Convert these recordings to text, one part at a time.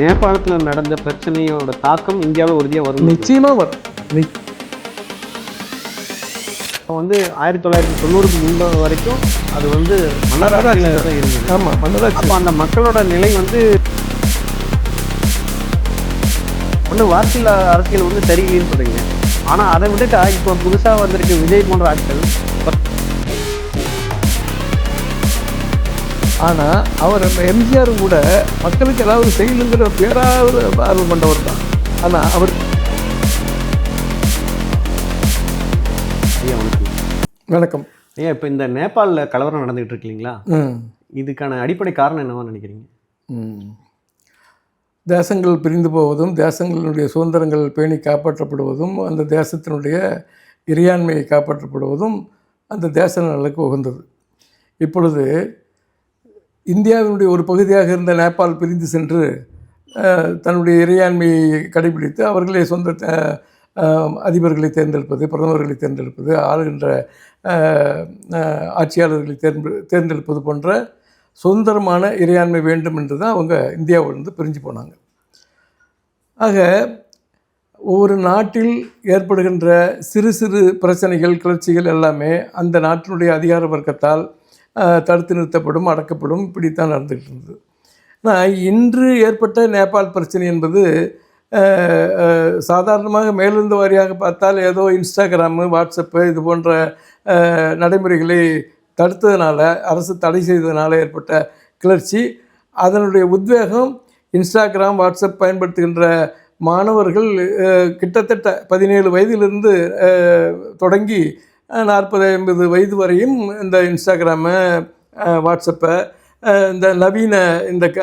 நேபாளத்தில் நடந்த பிரச்சனையோட தாக்கம் இந்தியாவில் உறுதியாக வரும்? நிச்சயமா வரும். இப்போ வந்து ஆயிரத்தி தொள்ளாயிரத்தி தொண்ணூறுக்கு முன்பு வரைக்கும் அது வந்து மன்னராட்சியில் தான் இருந்தது. ஆமா மன்னராட்சி. அப்போ அந்த மக்களோட நிலை வந்து ஒன்று வார்த்தையில் அரசியல் வந்து சரியில்லைன்னு சொல்கிறீங்க ஆனால் அதை விட்டுட்டா இப்போ புதுசாக வந்திருக்கு விஜய் போன்ற ஆட்கள் ஆனா அவர் எம்ஜிஆர் கூட மக்களுக்கு ஏதாவது செய்யணுங்கிற பேராவது ஆர்வம் கொண்டவர் தான். ஆனா அவர் ஐயா வணக்கம். வணக்கம். ஐயா இப்போ இந்த நேபாளில் கலவரம் நடந்துகிட்டு இருக்கு இல்லைங்களா? ம். இதுக்கான அடிப்படை காரணம் என்னவா நினைக்கிறீங்க? ம். தேசங்கள் பிரிந்து போவதும் தேசங்களுடைய சுதந்திரங்கள் பேணி காப்பாற்றப்படுவதும் அந்த தேசத்தினுடைய இறையாண்மையை காப்பாற்றப்படுவதும் அந்த தேச நலனுக்கு உகந்தது. இப்பொழுது இந்தியாவினுடைய ஒரு பகுதியாக இருந்த நேபாள் பிரிந்து சென்று தன்னுடைய இறையாண்மையை கடைபிடித்து அவர்களே சொந்த அதிபர்களை தேர்ந்தெடுப்பது பிரதமர்களை தேர்ந்தெடுப்பது ஆளுகின்ற ஆட்சியாளர்களை தேர்ந்து தேர்ந்தெடுப்பது போன்ற சுதந்திரமான இறையாண்மை வேண்டும் என்று தான் அவங்க இந்தியாவிலிருந்து பிரிஞ்சு போனாங்க. ஆக ஒவ்வொரு நாட்டில் ஏற்படுகின்ற சிறு சிறு பிரச்சனைகள் கிளர்ச்சிகள் எல்லாமே அந்த நாட்டினுடைய அதிகார வர்க்கத்தால் தடுத்து நிறுத்தப்படும் அடக்கப்படும் இப்படித்தான் நடந்துகிட்டு இருந்தது. ஆனால் இன்று ஏற்பட்ட நேபாள் பிரச்சனை என்பது சாதாரணமாக மேலிருந்து வாரியாக பார்த்தால் ஏதோ இன்ஸ்டாகிராமு வாட்ஸ்அப்பு இது போன்ற நடைமுறைகளை தடுத்ததுனால அரசு தடை செய்ததுனால ஏற்பட்ட கிளர்ச்சி. அதனுடைய உத்வேகம் இன்ஸ்டாகிராம் வாட்ஸ்அப் பயன்படுத்துகின்ற மாணவர்கள் கிட்டத்தட்ட பதினேழு வயதிலிருந்து தொடங்கி நாற்பது ஐம்பது வயது வரையும் இந்த இன்ஸ்டாகிராமு வாட்ஸ்அப்பை இந்த நவீன இந்த க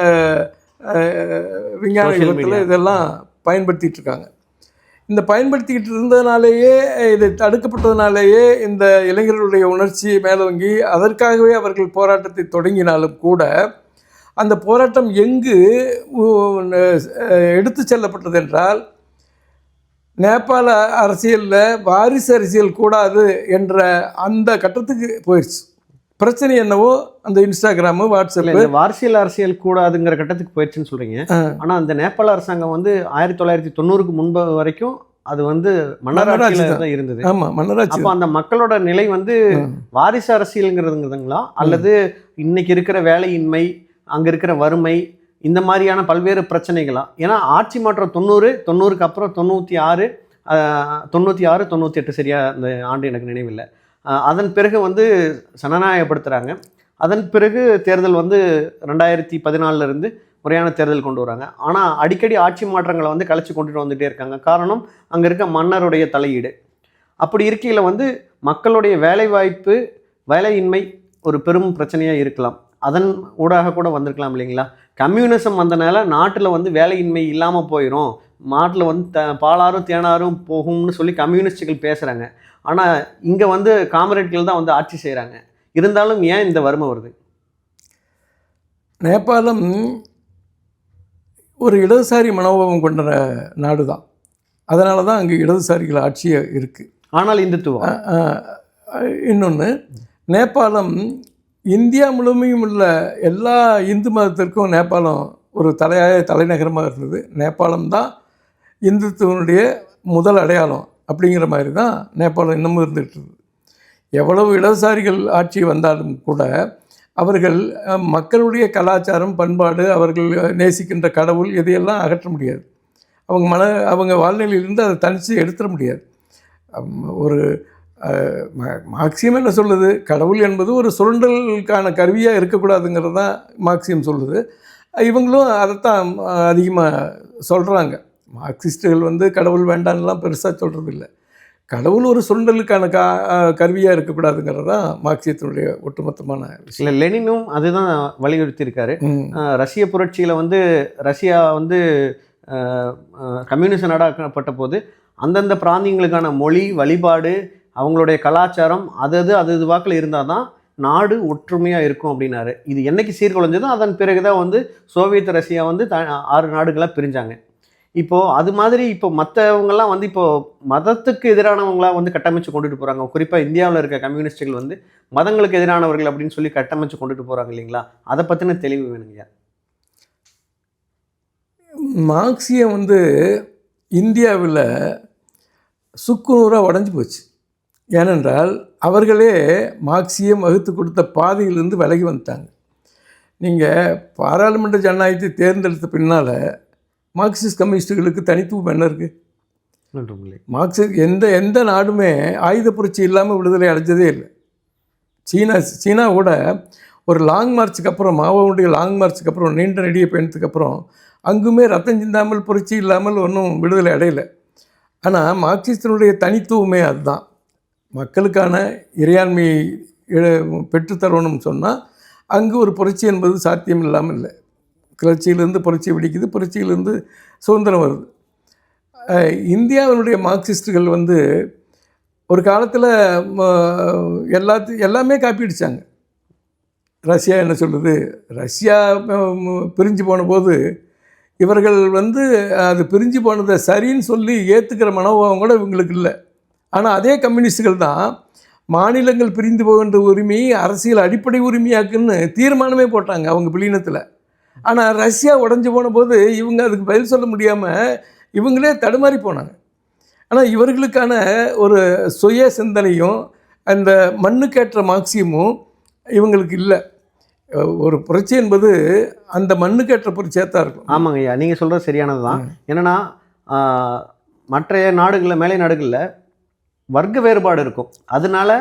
விஞ்ஞான யுகத்தில். இதெல்லாம் பயன்படுத்திட்டு இருக்காங்க இந்த பயன்படுத்திக்கிட்டு இருந்ததுனாலேயே இது தடுக்கப்பட்டதுனாலேயே இந்த இளைஞர்களுடைய உணர்ச்சி மேலோங்கி அதற்காகவே அவர்கள் போராட்டத்தை தொடங்கினாலும் கூட அந்த போராட்டம் எங்கு எடுத்து செல்லப்பட்டது என்றால் நேபாள அரசியலில் வாரிசு அரசியல் கூடாது என்ற அந்த கட்டத்துக்கு போயிடுச்சு பிரச்சனை என்னவோ அந்த இன்ஸ்டாகிராமு வாட்ஸ்அப்பு வாரிசியல் அரசியல் கூடாதுங்கிற கட்டத்துக்கு போயிடுச்சுன்னு சொல்றீங்க. ஆனா அந்த நேபாள அரசாங்கம் வந்து ஆயிரத்தி தொள்ளாயிரத்தி தொண்ணூறுக்கு முன்பு வரைக்கும் அது வந்து மன்னராட்சி தான். இருந்தது. ஆமாம் மன்னராட்சி. அப்போ அந்த மக்களோட நிலை வந்து. வாரிசு அரசியலுங்கிறதுங்களா அல்லது இன்னைக்கு இருக்கிற வேலையின்மை அங்க இருக்கிற வறுமை இந்த மாதிரியான பல்வேறு பிரச்சனைகளாக ஏன்னா ஆட்சி மாற்றம் தொண்ணூறு தொண்ணூறுக்கு அப்புறம் தொண்ணூற்றி ஆறு தொண்ணூற்றி ஆறு தொண்ணூற்றி எட்டு சரியாக அந்த ஆண்டு எனக்கு நினைவில்லை. அதன் பிறகு வந்து சனநாயகப்படுத்துகிறாங்க அதன் பிறகு தேர்தல் வந்து ரெண்டாயிரத்தி பதினாலிருந்து முறையான தேர்தல் கொண்டு வராங்க. ஆனால் அடிக்கடி ஆட்சி மாற்றங்களை வந்து கலைச்சி கொண்டுட்டு வந்துகிட்டே இருக்காங்க. காரணம் அங்கே இருக்க மன்னருடைய தலையீடு. அப்படி இருக்கையில் வந்து மக்களுடைய வேலைவாய்ப்பு வேலையின்மை ஒரு பெரும் பிரச்சனையாக இருக்கலாம். அதன் ஊடாக கூட வந்திருக்கலாம் இல்லைங்களா? கம்யூனிசம் வந்தனால நாட்டில் வந்து வேலையின்மை இல்லாமல் போயிடும் நாட்டில் வந்து த பாலாரும் தேனாரும் போகும்னு சொல்லி கம்யூனிஸ்டுகள் பேசுகிறாங்க ஆனால் இங்கே வந்து காமரேட்கள் தான் வந்து ஆட்சி செய்கிறாங்க இருந்தாலும் ஏன் இந்த வறுமை வருது? நேபாளம் ஒரு இடதுசாரி மனோபாவம் கொண்ட நாடு தான் அதனால தான் அங்கே இடதுசாரிகள் ஆட்சியே இருக்குது ஆனால் இந்துத்துவம். இன்னொன்று நேபாளம் இந்தியா முழுமையும் உள்ள எல்லா இந்து மதத்திற்கும் நேபாளம் ஒரு தலையாய தலைநகரமாக இருந்தது. நேபாளம் தான் இந்துத்துவனுடைய முதல் அடையாளம் அப்படிங்கிற மாதிரி தான் நேபாளம் இன்னமும் இருந்துகிட்டு இருக்குது எவ்வளவு இடதுசாரிகள் ஆட்சி வந்தாலும் கூட அவர்கள் மக்களுடைய கலாச்சாரம் பண்பாடு அவர்கள் நேசிக்கின்ற கடவுள் இதையெல்லாம் அகற்ற முடியாது. அவங்க மன அவங்க வாழ்நிலையிலிருந்து அதை தனித்து எடுத்துட முடியாது. ஒரு மார்க்சியம் என்ன சொல்லுது? கடவுள் என்பது ஒரு சுரண்டலுக்கான கருவியாக இருக்கக்கூடாதுங்கிறது தான் மார்க்சியம் சொல்லுது. இவங்களும் அதைத்தான் அதிகமாக சொல்கிறாங்க மார்க்சிஸ்டுகள் வந்து கடவுள் வேண்டான்லாம் பெருசாக சொல்கிறது இல்லை கடவுள் ஒரு சுரண்டலுக்கான கா கருவியாக இருக்கக்கூடாதுங்கிறது தான் மார்க்சியத்தினுடைய ஒட்டுமொத்தமான விஷயம். இல்லை லெனினும் அதுதான் வலியுறுத்தி இருக்காரு ம். அஹ் ரஷ்ய புரட்சியில் வந்து ரஷ்யா வந்து கம்யூனிச நாடாக்கப்பட்ட போது அந்தந்த பிராந்தியங்களுக்கான மொழி வழிபாடு அவங்களுடைய கலாச்சாரம் அது அது அது இது வாக்கில் இருந்தால் தான் நாடு ஒற்றுமையாக இருக்கும் அப்படின்னாரு. இது என்னைக்கு சீர்குலைஞ்சதோ அதன் பிறகு தான் வந்து சோவியத் ரஷ்யா வந்து த ஆறு நாடுகளாக பிரிஞ்சாங்க. இப்போது அது மாதிரி இப்போ மற்றவங்கெல்லாம் வந்து இப்போது மதத்துக்கு எதிரானவங்களா வந்து கட்டமைச்சு கொண்டுட்டு போகிறாங்க குறிப்பாக இந்தியாவில் இருக்க கம்யூனிஸ்டுகள் வந்து மதங்களுக்கு எதிரானவர்கள் அப்படின்னு சொல்லி கட்டமைச்சு கொண்டுட்டு போகிறாங்க இல்லைங்களா? அதை பற்றின தெளிவு வேணுங்கய்யா மார்க்சியம் வந்து இந்தியாவில் சுக்குநூறாக உடஞ்சி போச்சு. ஏனென்றால் அவர்களே மார்க்சியம் வகுத்து கொடுத்த பாதையிலிருந்து விலகி வந்துட்டாங்க. நீங்கள் பாராளுமன்ற ஜனநாயகத்தை தேர்ந்தெடுத்த பின்னால் மார்க்சிஸ்ட் கம்யூனிஸ்டுகளுக்கு தனித்துவம் என்ன இருக்குது மார்க்சிஸ்ட் எந்த எந்த நாடுமே ஆயுத புரட்சி இல்லாமல் விடுதலை அடைஞ்சதே இல்லை. சீனா சீனா கூட ஒரு லாங் மார்ச்சுக்கு அப்புறம் மாவோவுடைய லாங் மார்ச்சுக்கு அப்புறம் நீண்ட நெடிய பயணத்துக்கு அப்புறம் அங்குமே ரத்தம் சிந்தாமல் புரட்சி இல்லாமல் ஒன்றும் விடுதலை அடையலை. ஆனால் மார்க்சிஸ்டினுடைய தனித்துவமே அதுதான். மக்களுக்கான இறையாண்மையை பெற்றுத்தரணும்னு சொன்னால் அங்கு ஒரு புரட்சி என்பது சாத்தியம் இல்லாமல் இல்லை. கிளர்ச்சியிலேருந்து புரட்சி பிடிக்குது புரட்சியிலேருந்து சுதந்திரம் வருது. இந்தியாவினுடைய மார்க்சிஸ்டுகள் வந்து ஒரு காலத்தில் எல்லாத்து எல்லாமே காப்பி அடித்தாங்க ரஷ்யா என்ன சொல்லுது? ரஷ்யா பிரிஞ்சு போன போது இவர்கள் வந்து அது பிரிஞ்சு போனதை சரின்னு சொல்லி ஏற்றுக்கிற மனோபாவம் கூட இவங்களுக்கு இல்லை. ஆனால் அதே கம்யூனிஸ்டுகள் தான் மாநிலங்கள் பிரிந்து போகின்ற உரிமையை அரசியல் அடிப்படை உரிமையாக்குன்னு தீர்மானமே போட்டாங்க அவங்க பிளீனத்தில் ஆனால் ரஷ்யா உடஞ்சி போன போது இவங்க அதுக்கு பதில் சொல்ல முடியாமல் இவங்களே தடுமாறி போனாங்க. ஆனால் இவர்களுக்கான ஒரு சுய சிந்தனையும் அந்த மண்ணுக்கேற்ற மார்க்சியமும் இவங்களுக்கு இல்லை. ஒரு புரட்சி என்பது அந்த மண்ணுக்கேற்ற புரட்சியாக தான் இருக்கும். ஆமாங்க ஐயா நீங்கள் சொல்கிறது சரியானது தான் என்னென்னா மற்ற நாடுகளில் மேலை நாடுகளில் வர்க்க வேறுபாடு இருக்கும். அதனால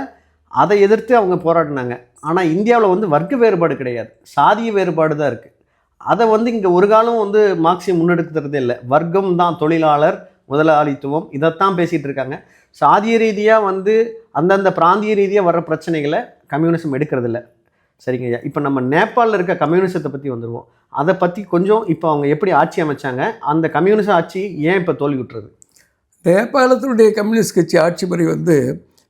அதை எதிர்த்து அவங்க போராடினாங்க. ஆனால் இந்தியாவில் வந்து வர்க்க வேறுபாடு கிடையாது. சாதிய வேறுபாடு தான் இருக்குது அதை வந்து இங்கே ஒரு காலம் வந்து மார்க்சியம் முன்னெடுக்கிறதே இல்லை. வர்க்கம் தான் தொழிலாளர் முதலாளித்துவம். இதைத்தான் பேசிகிட்டு இருக்காங்க. சாதிய ரீதியாக வந்து அந்தந்த பிராந்திய ரீதியாக வர்ற பிரச்சனைகளை கம்யூனிசம் எடுக்கிறதில்ல சரிங்க ஐயா. இப்போ நம்ம நேபாளில் இருக்க கம்யூனிசத்தை பற்றி வந்துடுவோம் அதை பற்றி கொஞ்சம் இப்போ அவங்க எப்படி ஆட்சி அமைச்சாங்க அந்த கம்யூனிச ஆட்சி ஏன் இப்போ தோல்வி விட்டுறது நேபாளத்தினுடைய கம்யூனிஸ்ட் கட்சி ஆட்சி முறை வந்து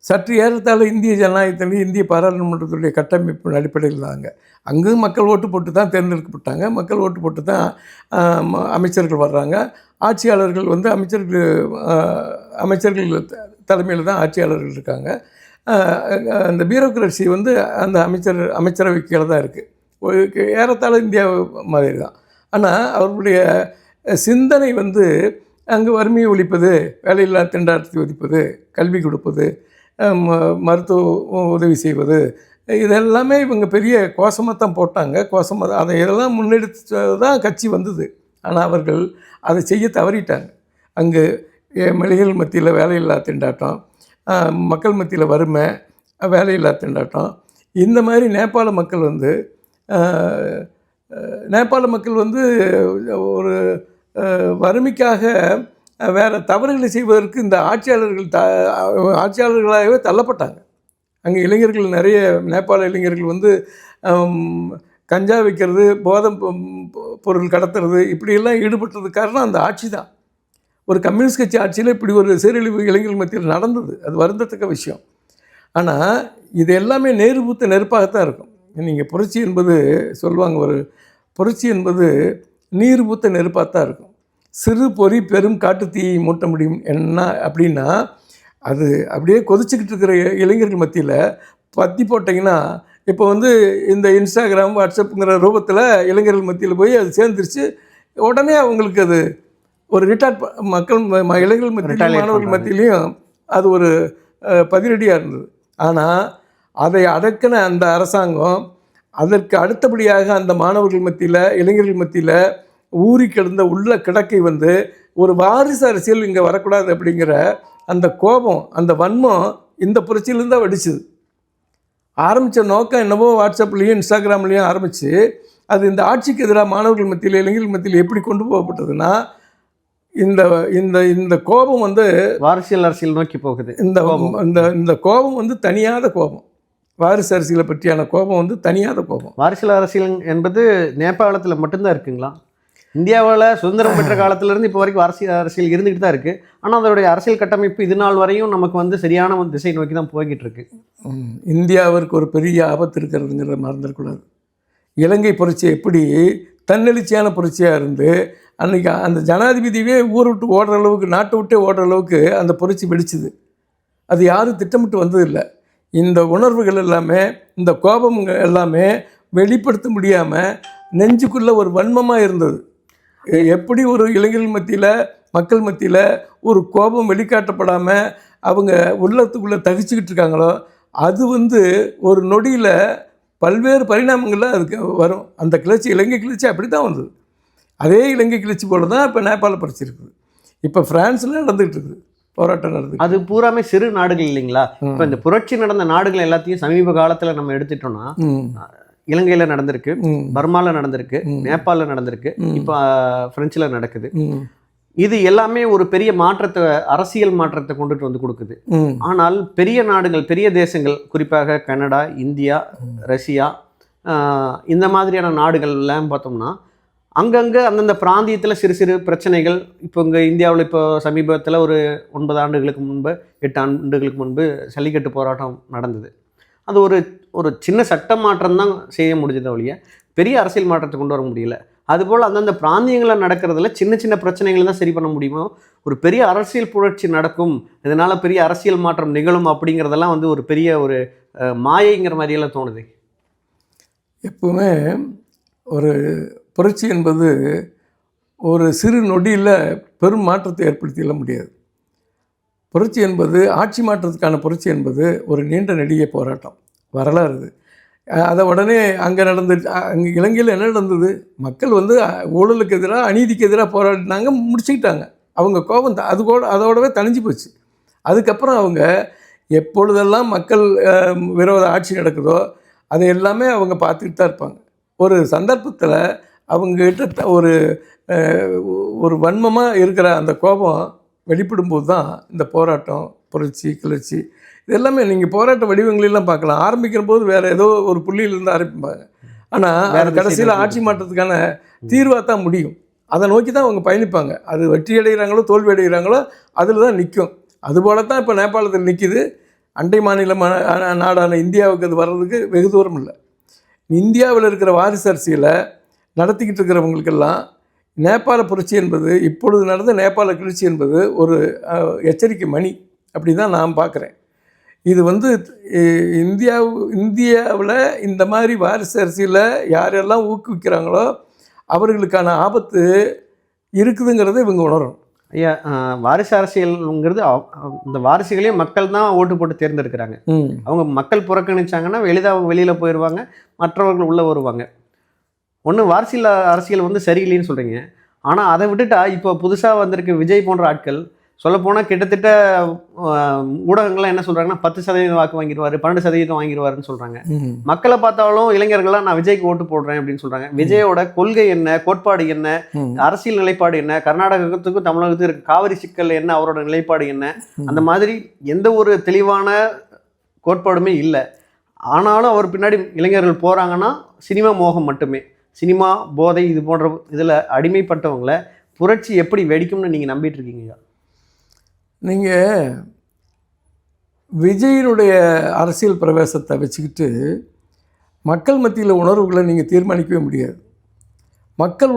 சற்று ஏறத்தாழ இந்திய ஜனநாயகத்திலேயே இந்திய பாராளுமன்றத்துடைய கட்டமைப்பின் அடிப்படையில் தாங்க அங்கும் மக்கள் ஓட்டு போட்டு தான் தேர்ந்தெடுக்கப்பட்டாங்க. மக்கள் ஓட்டு போட்டு தான் அமைச்சர்கள் வர்றாங்க. ஆட்சியாளர்கள் வந்து அமைச்சர்கள் அமைச்சர்கள் தலைமையில் தான் ஆட்சியாளர்கள் இருக்காங்க. அந்த பியூரோக்ரஸி வந்து அந்த அமைச்சர் அமைச்சரவை கீழே தான் இருக்குது ஏறத்தாழ இந்தியா மாதிரி தான். ஆனால் அவர்களுடைய சிந்தனை வந்து அங்கு வறுமையை ஒழிப்பது வேலையில்லா திண்டாட்டத்தை ஒழிப்பது கல்வி கொடுப்பது ம- மருத்துவ உதவி செய்வது இதெல்லாமே இவங்க பெரிய கோஷமாக தான் போட்டாங்க. கோஷமாக அதை இதெல்லாம் முன்னெடுத்து தான் கட்சி வந்தது. ஆனால் அவர்கள் அதை செய்ய தவறிட்டாங்க. அங்கு மளிகைகள் மத்தியில் வேலையில்லா திண்டாட்டம் மக்கள் மத்தியில் வறுமை வேலையில்லா திண்டாட்டம் இந்த மாதிரி நேபாள மக்கள் வந்து நேபாள மக்கள் வந்து ஒரு வறுமைக்காக வேறு தவறுகளை செய்வதற்கு இந்த ஆட்சியாளர்கள் த ஆட்சியாளர்களாகவே தள்ளப்பட்டாங்க. அங்கே இளைஞர்கள் நிறைய நேபாள இளைஞர்கள் வந்து கஞ்சா வைக்கிறது போதை பொ- பொருள் கடத்துறது இப்படியெல்லாம் ஈடுபட்டதுக்கு காரணம் அந்த ஆட்சி தான். ஒரு கம்யூனிஸ்ட் கட்சி ஆட்சியில் இப்படி ஒரு சீரழிவு இளைஞர்கள் மத்தியில் நடந்தது. அது வருந்தத்தக்க விஷயம். ஆனால் இது எல்லாமே நேரு பூத்த நெருப்பாகத்தான் இருக்கும். நீங்கள் புரட்சி என்பது சொல்லுவாங்க ஒரு புரட்சி என்பது நீர் பூத்த நெருப்பாக தான் இருக்கும். சிறு பொறி பெரும் காட்டுத்தீயை மூட்ட முடியும். என்ன அப்படின்னா அது அப்படியே கொதிச்சுக்கிட்டு இருக்கிற இளைஞர்கள் மத்தியில் பத்தி போட்டிங்கன்னா இப்போ வந்து இந்த இன்ஸ்டாகிராம் வாட்ஸ்அப்புங்கிற ரூபத்தில் இளைஞர்கள் மத்தியில் போய் அது சேர்ந்துருச்சு. உடனே அவங்களுக்கு அது ஒரு ரிட்டார்ட் மக்கள் இளைஞர்கள் மத்தியிலும் மாணவர்கள். மத்தியிலையும் அது ஒரு பதிலடியாக இருந்தது. ஆனால் அதை அடக்கின அந்த அரசாங்கம் அதற்கு அடுத்தபடியாக அந்த மாணவர்கள் மத்தியில் இளைஞர்கள் மத்தியில் ஊறி கிடந்த உள்ள கிடக்கை வந்து ஒரு வாரிசு அரசியல் இங்கே வரக்கூடாது அப்படிங்கிற அந்த கோபம் அந்த வன்மம் இந்த புரட்சியிலேருந்து தான் வெடிச்சுது. ஆரம்பித்த நோக்கம் என்னவோ வாட்ஸ்அப்லேயும் இன்ஸ்டாகிராம்லேயும் ஆரம்பித்து அது இந்த ஆட்சிக்கு எதிராக மாணவர்கள் மத்தியில் இளைஞர்கள் மத்தியில் எப்படி கொண்டு போகப்பட்டதுன்னா இந்த இந்த இந்த கோபம் வந்து வாரிசியல் அரசியல் நோக்கி போகுது. இந்த கோபம். இந்த இந்த கோபம் வந்து தனியாத கோபம். வாரிசு அரசியலை பற்றியான கோபம் வந்து தனியாத கோபம். வாரிசியல் அரசியல் என்பது நேபாளத்தில் மட்டும்தான் இருக்குங்களா? இந்தியாவில் சுதந்திரம் பெற்ற காலத்திலேருந்து இப்போ வரைக்கும் அரசியல் அரசியல் இருந்துகிட்டு தான் இருக்குது ஆனால் அதோடைய அரசியல் கட்டமைப்பு இது நாள் வரையும் நமக்கு வந்து சரியான ஒரு திசை நோக்கி தான் போய்கிட்டு இருக்கு. இந்தியாவிற்கு ஒரு பெரிய ஆபத்து இருக்கிறதுங்கிறத மறந்துடக்கூடாது. இலங்கை புரட்சி எப்படி தன்னெழுச்சியான புரட்சியாக இருந்து அன்னைக்கு அந்த ஜனாதிபதியே ஊரை விட்டு ஓடுற அளவுக்கு நாட்டை விட்டே ஓடுற அளவுக்கு அந்த புரட்சி வெடிச்சுது. அது யாரும் திட்டமிட்டு வந்ததில்லை. இந்த உணர்வுகள் எல்லாமே இந்த கோபம் எல்லாமே வெளிப்படுத்த முடியாமல் நெஞ்சுக்குள்ளே ஒரு வன்மமாக இருந்தது. எப்படி ஒரு இளைஞர்கள் மத்தியில் மக்கள் மத்தியில் ஒரு கோபம் வெளிக்காட்டப்படாமல் அவங்க உள்ளத்துக்குள்ளே தகிச்சுக்கிட்டு இருக்காங்களோ அது வந்து ஒரு நொடியில் பல்வேறு பரிணாமங்களில் அதுக்கு வரும். அந்த கிளர்ச்சி இலங்கை கிளர்ச்சி அப்படி தான் வந்தது. அதே இலங்கை கிளர்ச்சி போல தான் இப்போ நேபாள பிரச்சனை இப்போ ஃப்ரான்ஸில் நடந்துகிட்டு இருக்குது. போராட்டம் நடந்து அது பூராமே சிறு நாடுகள் இல்லைங்களா? இப்போ இந்த புரட்சி நடந்த நாடுகள் எல்லாத்தையும் சமீப காலத்துல நம்ம எடுத்துட்டோம்னா இலங்கையில நடந்திருக்கு பர்மால நடந்திருக்கு. நேபாளில் நடந்திருக்கு. இப்போ பிரெஞ்சில் நடக்குது. இது எல்லாமே ஒரு பெரிய மாற்றத்தை அரசியல் மாற்றத்தை கொண்டுட்டு வந்து கொடுக்குது. ஆனால் பெரிய நாடுகள் பெரிய தேசங்கள் குறிப்பாக கனடா இந்தியா ரஷ்யா இந்த மாதிரியான நாடுகள்லாம் பார்த்தோம்னா அங்கங்கே அந்தந்த பிராந்தியத்தில் சிறு சிறு பிரச்சனைகள் இப்போ இங்கே இந்தியாவில் இப்போ சமீபத்தில் ஒரு ஒன்பது ஆண்டுகளுக்கு முன்பு எட்டு ஆண்டுகளுக்கு முன்பு ஜல்லிக்கட்டு போராட்டம் நடந்தது. அது ஒரு ஒரு சின்ன சட்ட மாற்றம் தான் செய்ய முடிஞ்சதை ஒழிய பெரிய அரசியல் மாற்றத்தை கொண்டு வர முடியல. அதுபோல் அந்தந்த பிராந்தியங்களில் நடக்கிறதுல சின்ன சின்ன பிரச்சனைகளை தான் சரி பண்ண முடியுமோ ஒரு பெரிய அரசியல் புரட்சி நடக்கும் இதனால் பெரிய அரசியல் மாற்றம் நிகழும் அப்படிங்கிறதெல்லாம் வந்து ஒரு பெரிய ஒரு மாயைங்கிற மாதிரியெல்லாம் தோணுது. எப்பவுமே ஒரு புரட்சி என்பது ஒரு சிறு நொடியில் பெரும் மாற்றத்தை ஏற்படுத்திட முடியாது. புரட்சி என்பது ஆட்சி மாற்றத்துக்கான புரட்சி என்பது ஒரு நீண்ட நெடிய போராட்டம் வரலாறு இது. அதை உடனே அங்கே நடந்து அங்கே இலங்கையில் என்ன நடந்தது? மக்கள் வந்து ஊழலுக்கு எதிராக அநீதிக்கு எதிராக போராடினாங்க முடிச்சுக்கிட்டாங்க. அவங்க கோபம் அது கூட அதோடவே தணிஞ்சு போச்சு. அதுக்கப்புறம் அவங்க எப்பொழுதெல்லாம் மக்கள் விரோத ஆட்சி நடக்குதோ அதை எல்லாமே அவங்க பார்த்துக்கிட்டு தான் இருப்பாங்க. ஒரு சந்தர்ப்பத்தில் அவங்ககிட்ட த- ஒரு ஒரு வன்மமாக இருக்கிற அந்த கோபம் வெளிப்படும்போது தான் இந்த போராட்டம் புரட்சி கிளர்ச்சி இது எல்லாமே நீங்கள் போராட்ட வடிவங்களெல்லாம் பார்க்கலாம். ஆரம்பிக்கிற போது வேறு ஏதோ ஒரு புள்ளியிலேருந்து ஆரம்பிப்பாங்க. ஆனால் வேற கடைசியில் ஆட்சி மாற்றத்துக்கான தீர்வாக தான் முடியும். அதை நோக்கி தான் அவங்க பயணிப்பாங்க. அது வெற்றி அடைகிறாங்களோ தோல்வி அடைகிறாங்களோ அதில் தான் நிற்கும் அதுபோல தான் இப்போ நேபாளத்தில் நிற்கிது அண்டை மாநிலமான நாடான இந்தியாவுக்கு அது வர்றதுக்கு வெகு தூரம் இல்லை இந்தியாவில் இருக்கிற வாரிசு அரசியலை நடத்திக்கிட்டு இருக்கிறவங்களுக்கெல்லாம் நேபாள புரட்சி என்பது இப்பொழுது நடந்த நேபாள கிளர்ச்சி என்பது ஒரு எச்சரிக்கை மணி அப்படி தான் நான் பார்க்குறேன். இது வந்து இ- இந்தியா இந்தியாவில் இந்த மாதிரி வாரிசு அரசியலை யாரெல்லாம் ஊக்குவிக்கிறாங்களோ அவர்களுக்கான ஆபத்து இருக்குதுங்கிறத இவங்க உணரணும். ஐயா வாரிசு அரசியல்ங்கிறது இந்த வாரிசுகளையும் மக்கள் தான் ஓட்டு போட்டு தேர்ந்தெடுக்கிறாங்க. அவங்க மக்கள் புறக்கணிச்சாங்கன்னா எளிதாக அவங்க வெளியில் போயிடுவாங்க மற்றவர்கள் உள்ளே வருவாங்க. ஒன்று வாரிசியல் அரசியல் வந்து சரியில்லைன்னு சொல்கிறீங்க ஆனால் அதை விட்டுட்டா இப்போ புதுசாக வந்திருக்க விஜய் போன்ற ஆட்கள். சொல்லப்போனால் கிட்டத்தட்ட ஊடகங்கள்லாம் என்ன சொல்கிறாங்கன்னா பத்து சதவீதம் வாக்கு வாங்கிடுவார் பன்னெண்டு சதவீதம் வாங்கிடுவாருன்னு சொல்கிறாங்க மக்களை பார்த்தாலும் இளைஞர்கள்லாம் நான் விஜய்க்கு ஓட்டு போடுறேன் அப்படின்னு சொல்கிறாங்க விஜயோட கொள்கை என்ன கோட்பாடு என்ன அரசியல் நிலைப்பாடு என்ன கர்நாடகத்துக்கும் தமிழகத்துக்கும் இருக்க காவிரி சிக்கல் என்ன அவரோட நிலைப்பாடு என்ன அந்த மாதிரி எந்த ஒரு தெளிவான கோட்பாடுமே இல்லை. ஆனாலும் அவர் பின்னாடி இளைஞர்கள் போகிறாங்கன்னா சினிமா மோகம் மட்டுமே. சினிமா போதை இது போன்ற இதில் அடிமைப்பட்டவங்களை புரட்சி எப்படி வெடிக்கும்னு நீங்கள் நம்பிட்டு இருக்கீங்க நீங்கள் விஜயினுடைய அரசியல் பிரவேசத்தை வச்சுக்கிட்டு மக்கள் மத்தியில் உணர்வுகளை நீங்கள் தீர்மானிக்கவே முடியாது. மக்கள்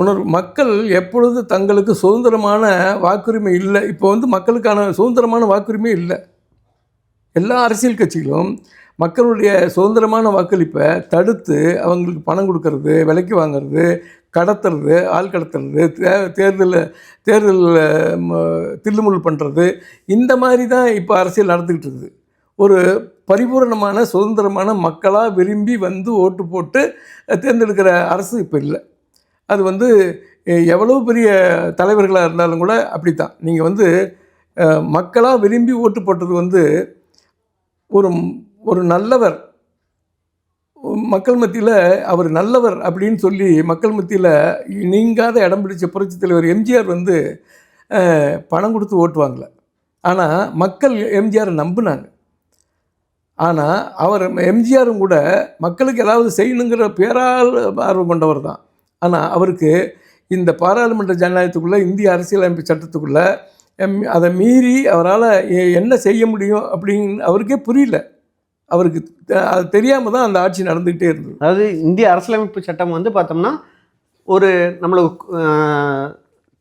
உணர்வு மக்கள் எப்பொழுது தங்களுக்கு சுதந்திரமான வாக்குரிமை இல்லை இப்போ வந்து மக்களுக்கான சுதந்திரமான வாக்குரிமை இல்லை. எல்லா அரசியல் கட்சிகளும் மக்களுடைய சுதந்திரமான வாக்களிப்பை தடுத்து அவங்களுக்கு பணம் கொடுக்கறது விலைக்கு வாங்குறது கடத்துறது ஆள் கடத்துறது தே தேர்தலில் தேர்தலில் தில்லுமுல் பண்ணுறது இந்த மாதிரி தான் இப்போ அரசியல் நடந்துக்கிட்டு இருக்குது. ஒரு பரிபூரணமான சுதந்திரமான மக்களாக விரும்பி வந்து ஓட்டு போட்டு தேர்ந்தெடுக்கிற அரசு இப்போ இல்லை. அது வந்து எவ்வளோ பெரிய தலைவர்களாக இருந்தாலும் கூட அப்படி தான் நீங்கள் வந்து மக்களாக விரும்பி ஓட்டு போட்டது வந்து ஒரு ஒரு நல்லவர். மக்கள் மத்தியில் அவர் நல்லவர் அப்படின்னு சொல்லி மக்கள் மத்தியில் நீங்காத இடம் பிடிச்ச புரட்சித் தலைவர் எம்ஜிஆர் வந்து பணம் கொடுத்து ஓட்டுவாங்கல. ஆனால் மக்கள் எம்ஜிஆரை நம்பினாங்க. ஆனால் அவர் எம்ஜிஆரும் கூட மக்களுக்கு ஏதாவது செய்யணுங்கிற பேரால் ஆர்வம் கொண்டவர் தான். ஆனால் அவருக்கு இந்த பாராளுமன்ற ஜனநாயகத்துக்குள்ளே இந்திய அரசியலமைப்பு சட்டத்துக்குள்ளே அதை மீறி அவரால் என்ன செய்ய முடியும் அப்படின்னு அவருக்கே புரியல. அவருக்கு அது தெரியாமல் தான் அந்த ஆட்சி நடந்துக்கிட்டே இருந்தது. அதாவது இந்திய அரசியலமைப்பு சட்டம் வந்து பார்த்தோம்னா ஒரு நம்மள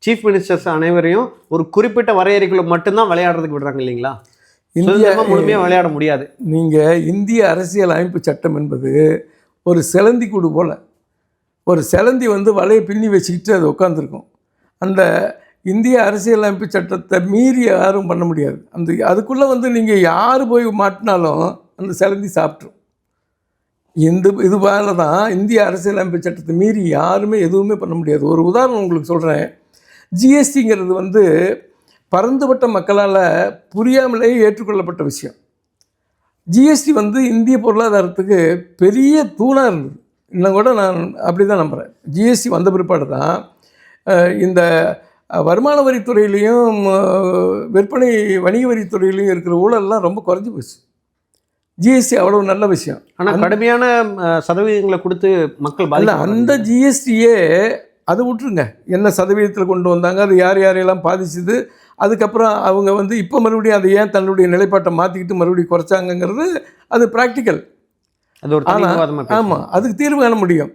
சீஃப் மினிஸ்டர்ஸ் அனைவரையும் ஒரு குறிப்பிட்ட வரையறைக்குள்ள மட்டும்தான் விளையாடுறதுக்கு விடுறாங்க இல்லைங்களா? இந்திய முழுமையாக விளையாட முடியாது. நீங்கள் இந்திய அரசியல் அமைப்பு சட்டம் என்பது ஒரு சிலந்தி கூடு போல். ஒரு சிலந்தி வந்து வலையை பின்னி வச்சுக்கிட்டு அது உட்காந்துருக்கும் அந்த இந்திய அரசியலமைப்பு சட்டத்தை மீறி யாரும் பண்ண முடியாது. அந்த அதுக்குள்ளே வந்து நீங்கள் யார் போய் மாட்டினாலும் அந்த சிலந்தி சாப்பிட்ரும் இந்த இது தான் இந்திய அரசியலமைப்பு சட்டத்தை மீறி யாருமே எதுவுமே பண்ண முடியாது. ஒரு உதாரணம் உங்களுக்கு சொல்கிறேன் ஜிஎஸ்டிங்கிறது வந்து பரந்துபட்ட மக்களால் புரியாமலேயே ஏற்றுக்கொள்ளப்பட்ட விஷயம். ஜிஎஸ்டி வந்து இந்திய பொருளாதாரத்துக்கு பெரிய தூணாக இருந்தது. இன்னும் கூட நான் அப்படி தான் நம்புகிறேன் ஜிஎஸ்டி வந்த பிற்பாடு தான் இந்த வருமான வரித்துறையிலையும் விற்பனை வணிக வரித்துறையிலையும் இருக்கிற ஊழல்லாம் ரொம்ப குறைஞ்சி போச்சு. ஜிஎஸ்டி அவ்வளோ நல்ல விஷயம். ஆனா கடுமையான சதவீதங்களை கொடுத்து மக்கள் அல்ல பாதிக்க அந்த ஜிஎஸ்டியே அதை விட்டுருங்க. என்ன சதவீதத்தில் கொண்டு வந்தாங்க அது யார் யாரையெல்லாம் பாதிச்சுது அதுக்கப்புறம் அவங்க வந்து இப்போ மறுபடியும் அதை ஏன் தன்னுடைய நிலைப்பாட்டை மாற்றிக்கிட்டு மறுபடியும் குறைச்சாங்கங்கிறது அது ப்ராக்டிக்கல் அது ஒரு. ஆமாம் அதுக்கு தீர்வு காண முடியும்.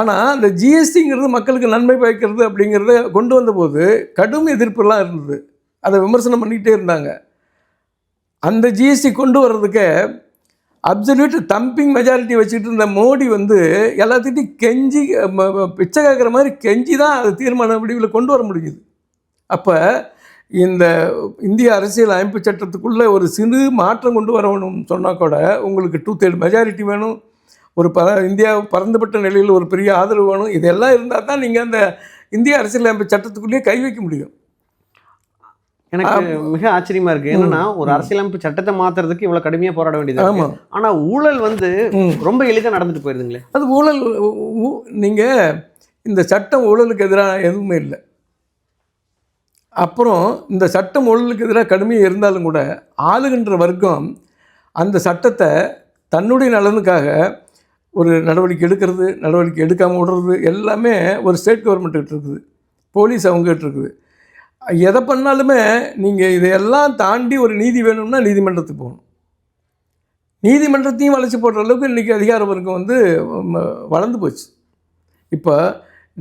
ஆனால் அந்த ஜிஎஸ்டிங்கிறது மக்களுக்கு நன்மை பயக்கிறது அப்படிங்கிறத கொண்டு வந்தபோது கடும் எதிர்ப்புலாம் இருந்தது. அதை விமர்சனம் பண்ணிக்கிட்டே இருந்தாங்க. அந்த ஜிஎஸ்டி கொண்டு வர்றதுக்கு அப்சல்யூட் தம்பிங் மெஜாரிட்டி வச்சுக்கிட்டு இருந்த மோடி வந்து எல்லாத்திட்டையும் கெஞ்சி பிச்சை கேட்குற மாதிரி கெஞ்சி தான் அது தீர்மான முடிவில் கொண்டு வர முடியுது. அப்போ இந்த இந்திய அரசியல் அமைப்பு சட்டத்துக்குள்ளே ஒரு சிறு மாற்றம் கொண்டு வரணும்னு சொன்னால் கூட உங்களுக்கு டூ தேர்ட் மெஜாரிட்டி வேணும். ஒரு பர இந்தியா பறந்துபட்ட நிலையில் ஒரு பெரிய ஆதரவு வேணும். இதெல்லாம் இருந்தால் தான் நீங்கள் அந்த இந்திய அரசியல் அமைப்பு சட்டத்துக்குள்ளேயே கை வைக்க முடியும். எனக்கு மிக ஆச்சரியமா இருக்கு. என்னன்னா ஒரு அரசியலமைப்பு சட்டத்தை மாத்துறதுக்கு இவ்வளவு கடுமையா போராட வேண்டியது. ஆமாம் ஆனா ஊழல் வந்து ரொம்ப எளிதா நடந்துட்டு போயிருதுங்களே. அது ஊழல் நீங்கள் இந்த சட்டம் ஊழலுக்கு எதிராக எதுவுமே இல்லை. அப்புறம் இந்த சட்டம் ஊழலுக்கு எதிராக கடுமையாக இருந்தாலும் கூட ஆளுகின்ற வர்க்கம் அந்த சட்டத்தை தன்னுடைய நலனுக்காக ஒரு நடவடிக்கை எடுக்கிறது நடவடிக்கை எடுக்காமல் விடுறது எல்லாமே ஒரு ஸ்டேட் கவர்மெண்ட்டுக்கிட்ட இருக்குது. போலீஸ் அவங்ககிட்ட இருக்குது. எதை பண்ணாலுமே நீங்கள் இதையெல்லாம் தாண்டி ஒரு நீதி வேணும்னா நீதிமன்றத்துக்கு போகணும். நீதிமன்றத்தையும் வளைச்சி போடுற அளவுக்கு இன்றைக்கி அதிகார வர்க்கம் வந்து வளர்ந்து போச்சு. இப்போ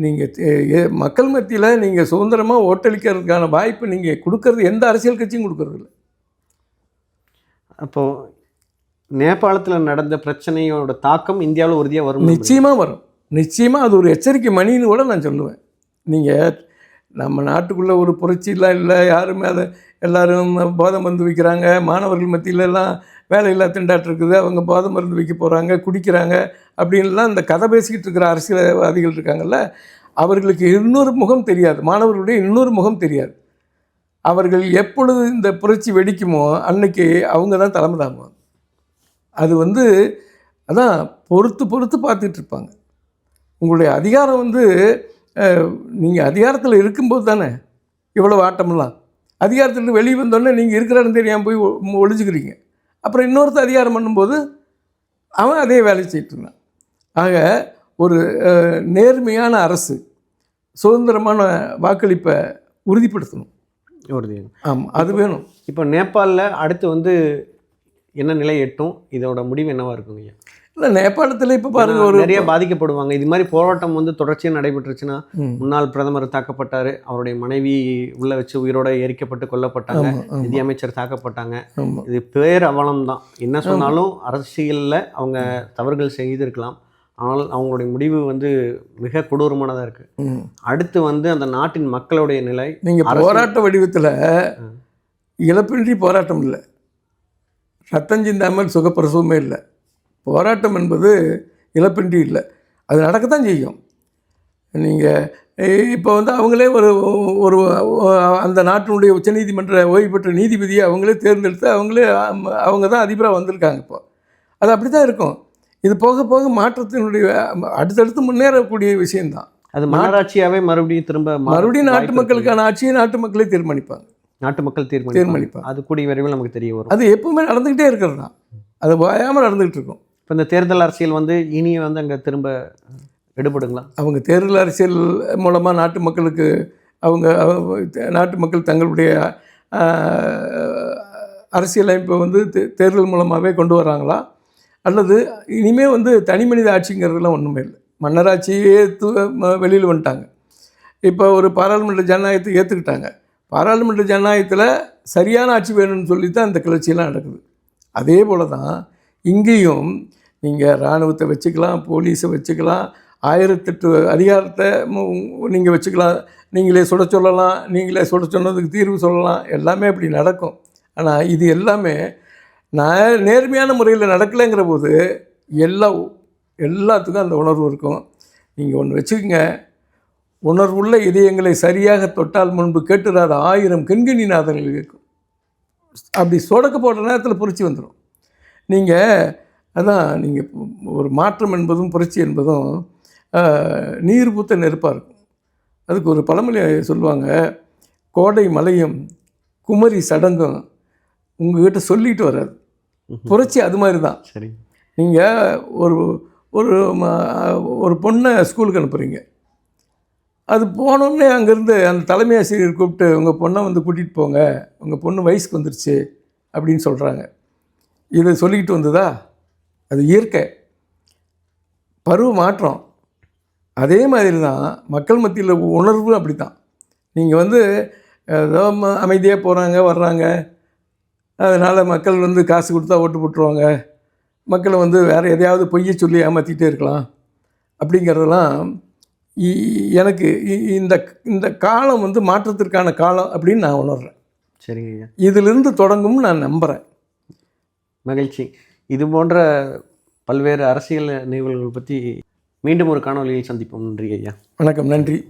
நீங்கள் மக்கள் மத்தியில் நீங்கள் சுதந்திரமாக ஓட்டளிக்கிறதுக்கான வாய்ப்பு நீங்கள் கொடுக்கறது எந்த அரசியல் கட்சியும் கொடுக்கறது இல்லை. அப்போ நேபாளத்துல நடந்த பிரச்சனையோட தாக்கம் இந்தியாவுல உறுதியா வரும். நிச்சயமாக வரும். நிச்சயமாக அது ஒரு எச்சரிக்கை மணின்னு கூட நான் சொல்லுவேன். நீங்கள் நம்ம நாட்டுக்குள்ளே ஒரு புரட்சியெலாம் இல்லை யாருமே அதை எல்லோரும் போதை மருந்து விற்கிறாங்க மாணவர்கள் மத்தியிலெல்லாம் வேலையில்லா திண்டாட்டம் இருக்குது. அவங்க போதை மருந்து விற்க போகிறாங்க குடிக்கிறாங்க அப்படின்லாம் இந்த கதை பேசிக்கிட்டு இருக்கிற அரசியல்வாதிகள் இருக்காங்கல்ல அவர்களுக்கு இன்னொரு முகம் தெரியாது. மாணவர்களுடைய இன்னொரு முகம் தெரியாது. அவர்கள் எப்பொழுது இந்த புரட்சி வெடிக்குமோ அன்னைக்கு அவங்க தான் தலைமை தாங்குவாங்க. அது வந்து அதான் பொறுத்து பொறுத்து பார்த்துட்டு இருப்பாங்க. உங்களுடைய அதிகாரம் வந்து நீங்கள் அதிகாரத்தில் இருக்கும்போது தானே இவ்வளோ ஆட்டமெல்லாம் அதிகாரத்துலேருந்து வெளியே வந்தோடனே நீங்கள் இருக்கிற இடம் தெரியாமல் போய் ஒ- ஒளிஞ்சுக்கிறீங்க? அப்புறம் இன்னொருத்தர் அதிகாரம் பண்ணும்போது அவன் அதே வேலை செய்யிட்டு இருந்தான் ஆக ஒரு நேர்மையான அரசு சுதந்திரமான வாக்களிப்பை உறுதிப்படுத்தணும். உறுதி ஆமாம் அது வேணும். இப்போ நேபாளில் அடுத்து வந்து என்ன நிலை எட்டும்? இதோட முடிவு என்னவா இருக்குங்க ஐயா? இல்லை நேபாளத்தில் இப்போ பாருங்கள் ஒரு நிறைய பாதிக்கப்படுவாங்க. இது மாதிரி போராட்டம் வந்து தொடர்ச்சியாக நடைபெற்றுச்சுன்னா. முன்னாள் பிரதமர் தாக்கப்பட்டாரு அவருடைய மனைவி உள்ள வச்சு உயிரோட எரிக்கப்பட்டு கொல்லப்பட்டாங்க நிதியமைச்சர் தாக்கப்பட்டாங்க. இது பேர் அவலம் தான் என்ன சொன்னாலும் அரசியலில் அவங்க தவறுகள் செய்திருக்கலாம். ஆனால் அவங்களுடைய முடிவு வந்து மிக கொடூரமானதாக இருக்கு. அடுத்து வந்து அந்த நாட்டின் மக்களுடைய நிலை நீங்கள் போராட்ட வடிவத்தில் இழப்பின்றி போராட்டம் இல்லை. ரத்தம் சிந்தாமல் சுகப்பிரசவமே இல்லை. போராட்டம் என்பது இழப்பின்றி இல்லை. அது நடக்கத்தான் செய்யும். நீங்கள் இப்போ வந்து அவங்களே ஒரு ஒரு அந்த நாட்டினுடைய உச்சநீதிமன்ற ஓய்வு பெற்ற நீதிபதியை அவங்களே தேர்ந்தெடுத்து அவங்களே அவங்க தான் அதிபராக வந்திருக்காங்க இப்போ. அது அப்படி தான் இருக்கும். இது போக போக மாற்றத்தினுடைய அடுத்தடுத்து முன்னேறக்கூடிய விஷயம்தான். அது மன்னராட்சியாவே மறுபடியும் திரும்ப மாற மறுபடியும் நாட்டு. மக்களுக்கான ஆட்சியை நாட்டு மக்களே தீர்மானிப்பாங்க. நாட்டு மக்கள் தீர்மானிப்பாங்க. அது கூடிய விரைவில் நமக்கு தெரிய வரும். அது எப்பவுமே நடந்துக்கிட்டே இருக்கிறது தான். அது ஓயாமல் நடந்துகிட்டு இருக்கும். இப்போ இந்த தேர்தல் அரசியல் வந்து இனி வந்து அங்கே திரும்ப எடுபடுங்களா? அவங்க தேர்தல் அரசியல் மூலமாக நாட்டு மக்களுக்கு அவங்க நாட்டு மக்கள் தங்களுடைய அரசியலமைப்பை வந்து தே- தேர்தல் மூலமாகவே கொண்டு வராங்களா? அல்லது இனிமேல் வந்து தனி மனித ஆட்சிங்கிறதுலாம் ஒன்றுமே இல்லை. மன்னராட்சியே தூ வெளியில் வந்துட்டாங்க. இப்போ ஒரு பாராளுமன்ற ஜனநாயகத்தை ஏற்றுக்கிட்டாங்க பாராளுமன்ற ஜனநாயகத்தில் சரியான ஆட்சி வேணும்னு சொல்லி தான் இந்த கிளர்ச்சியெல்லாம் நடக்குது. அதே போல் தான் இங்கேயும் நீங்கள் இராணுவத்தை வச்சுக்கலாம் போலீஸை வச்சுக்கலாம் ஆயிரத்தெட்டு அதிகாரத்தை நீங்கள் வச்சுக்கலாம். நீங்களே சுட சொல்லலாம் நீங்களே சுட சொன்னதுக்கு தீர்வு சொல்லலாம். எல்லாமே அப்படி நடக்கும். ஆனால் இது எல்லாமே நான் நேர்மையான முறையில் நடக்கலைங்கிற போது எல்லா எல்லாத்துக்கும் அந்த உணர்வு இருக்கும். நீங்கள் ஒன்று வச்சுக்கோங்க. உணர்வுள்ள இதயங்களை சரியாக தொட்டால் முன்பு கேட்டுறாத ஆயிரம் கண்கணி நாதங்கள் இருக்கும். அப்படி சொடக்க போடுற நேரத்தில் பொறிச்சு வந்துடும் நீங்கள் அதான் நீங்கள் ஒரு மாற்றம் என்பதும் புரட்சி என்பதும் நீர் பூத்த நெருப்பாக இருக்கும். அதுக்கு ஒரு பழமொழி சொல்லுவாங்க கோடை மலையும் குமரி சடங்கும் உங்ககிட்ட சொல்லிட்டு வராது. புரட்சி அது மாதிரி தான் சரி. நீங்கள் ஒரு ஒரு ஒரு பொண்ணை ஸ்கூலுக்கு அனுப்புகிறீங்க அது போனோடனே அங்கேருந்து அந்த தலைமை ஆசிரியர் கூப்பிட்டு உங்கள் பொண்ணை வந்து கூட்டிகிட்டு போங்க. உங்கள் பொண்ணு வயசுக்கு வந்துருச்சு. அப்படின்னு சொல்கிறாங்க இதை சொல்லிக்கிட்டு வந்ததா? அது இயற்கை. பருவ மாற்றம். அதே மாதிரி தான் மக்கள் மத்தியில் உணர்வு அப்படி தான் நீங்கள் வந்து ஏதோ அமைதியாக போகிறாங்க வர்றாங்க. அதனால் மக்கள் வந்து காசு கொடுத்தா ஓட்டு போட்டுருவாங்க. மக்களை வந்து வேறு எதையாவது பொய்யை சொல்லி ஏமாற்றிட்டே இருக்கலாம். அப்படிங்கிறதெல்லாம் எனக்கு இந்த இந்த காலம் வந்து மாற்றத்திற்கான காலம் அப்படின்னு நான் உணர்றேன். சரிங்க இதிலிருந்து தொடங்கும்னு நான் நம்புகிறேன் மகிழ்ச்சி. இது போன்ற பல்வேறு அரசியல் நிகழ்வுகள் பற்றி மீண்டும் ஒரு காணொலியில் சந்திப்போம். நன்றி ஐயா. வணக்கம். நன்றி.